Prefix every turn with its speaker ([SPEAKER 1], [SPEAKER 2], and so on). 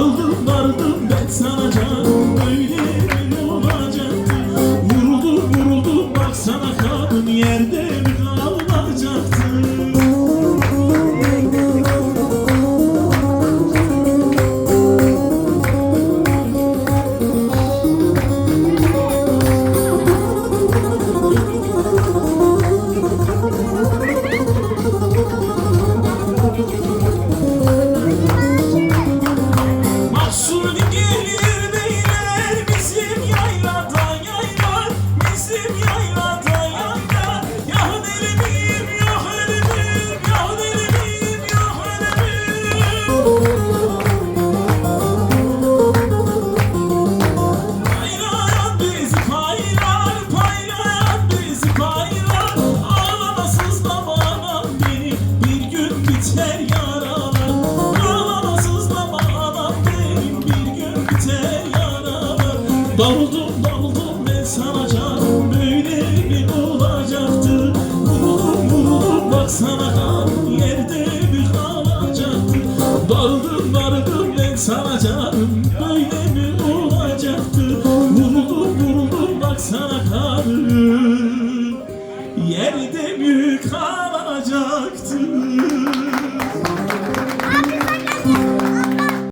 [SPEAKER 1] aldım Davuldum davuldum ben sana canım Böyle mi olacaktı. Vuruldum vuruldum bak sana Yerde bir alacaktı Darıldım darıldım ben sana canım Böyle mi olacaktı. Vuruldum vuruldum bak sana Yerde mi kalacaktı.